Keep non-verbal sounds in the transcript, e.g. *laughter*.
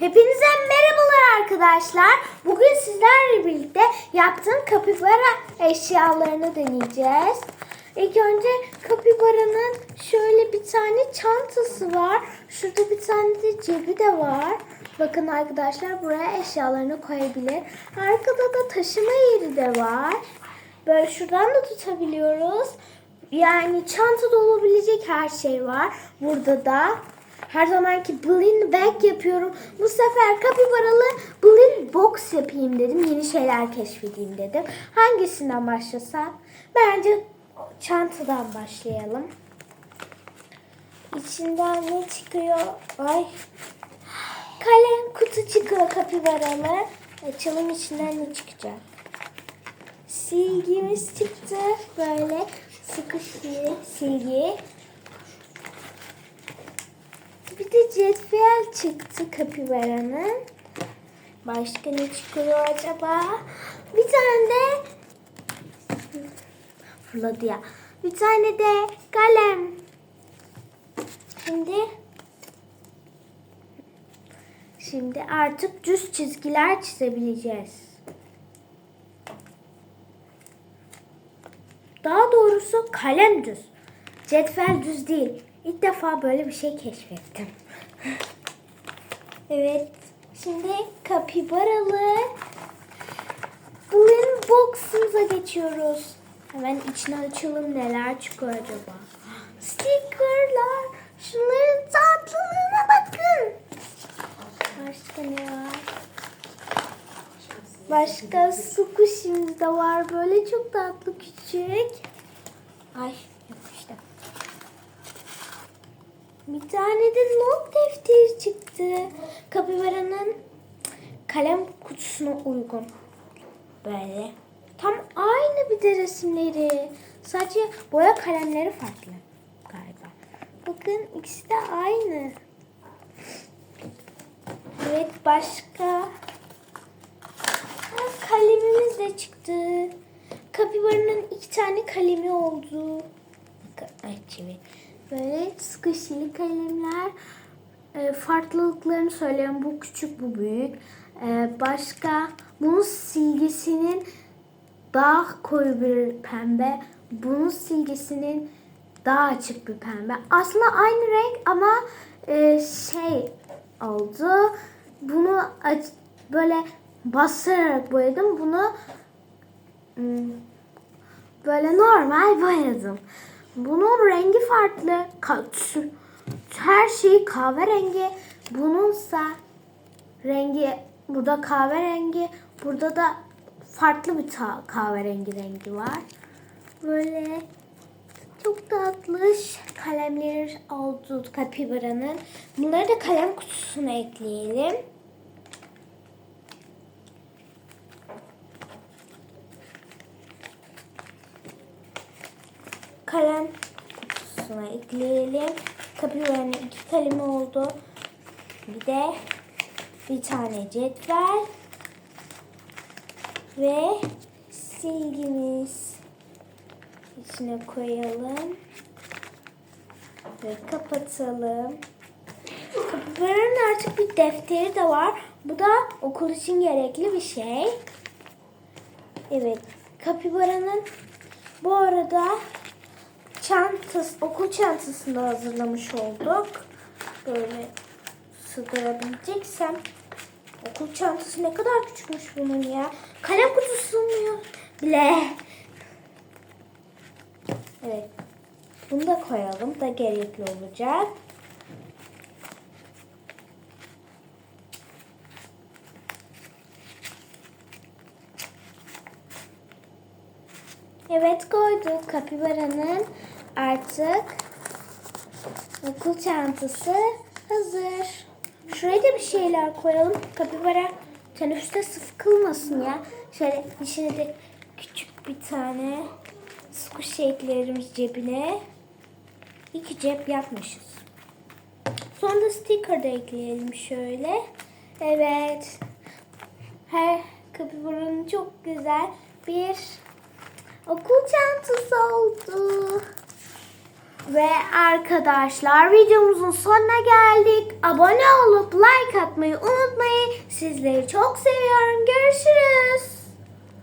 Hepinize merhabalar arkadaşlar. Bugün sizlerle birlikte yaptığım kapibara eşyalarını deneyeceğiz. İlk önce kapibaranın şöyle bir tane çantası var. Şurada bir tane de cebi de var. Bakın arkadaşlar buraya eşyalarını koyabilir. Arkada da taşıma yeri de var. Böyle şuradan da tutabiliyoruz. Yani çantada olabilecek her şey var. Burada da her zamanki balloon bag yapıyorum. Bu sefer kapibaralı balloon box yapayım dedim. Yeni şeyler keşfedeyim dedim. Hangisinden başlasak? Bence çantadan başlayalım. İçinden ne çıkıyor? Ay. Kalem kutu çıkıyor kapibaralı. Açalım içinden ne çıkacak. Silgimiz çıktı. Böyle sıkışlı silgi. Bir de cetvel çıktı kapibaranın. Başka ne çıkıyor acaba? Bir tane de fırladı ya. Bir tane de kalem. Şimdi Şimdi artık düz çizgiler çizebileceğiz. Daha doğrusu kalem düz. Cetvel düz değil. İlk defa böyle bir şey keşfettim. *laughs* evet. Şimdi kapibaralı balloon box'umuza geçiyoruz. Hemen içine açalım neler çıkıyor acaba. Stickerlar. Şunların tatlılığına bakın. Başka ne var? Başka squishimiz de var. Böyle çok tatlı küçük. Ay Bir tane de not defteri çıktı. Kapibaranın kalem kutusuna uygun. Böyle. Tam aynı bir de resimleri. Sadece boya kalemleri farklı galiba. Bakın ikisi de aynı. Evet başka. Ha, kalemimiz de çıktı. Kapibaranın iki tane kalemi oldu. Ay çevir. Böyle sıkışılı kalemler. E, farklılıklarını söyleyeyim. Bu küçük, bu büyük. E, başka bunun silgisinin daha koyu bir pembe. Bunun silgisinin daha açık bir pembe. Aslında aynı renk ama e, şey oldu. Bunu böyle bastırarak boyadım. Bunu hmm, böyle normal boyadım. Bunun rengi farklı. Her şey kahverengi. Bununsa rengi burada kahverengi. Burada da farklı bir kahverengi rengi var. Böyle çok tatlı kalemler oldu kapibaranın. Bunları da kalem kutusuna ekleyelim. Kalem kutusuna ekleyelim. Kapibaranın iki kalemi oldu. Bir de bir tane cetvel ve silgimiz içine koyalım ve kapatalım. Kapibaranın artık bir defteri de var. Bu da okul için gerekli bir şey. Evet. Kapibaranın bu arada çantası, okul çantasını da hazırlamış olduk. Böyle sığdırabileceksem. Okul çantası ne kadar küçükmüş bunun ya. Kalem kutusu sığmıyor bile. Evet. Bunu da koyalım da gerekli olacak. Evet koyduk. Kapibaranın artık okul çantası hazır. Şuraya da bir şeyler koyalım. Kapibara teneffüste sıkılmasın ya. Şöyle içine de küçük bir tane squishy eklerimiz cebine. İki cep yapmışız. Sonra sticker da ekleyelim şöyle. Evet. Her kapibaranın çok güzel bir okul çantası oldu. Ve arkadaşlar videomuzun sonuna geldik. Abone olup like atmayı unutmayın. Sizleri çok seviyorum. Görüşürüz.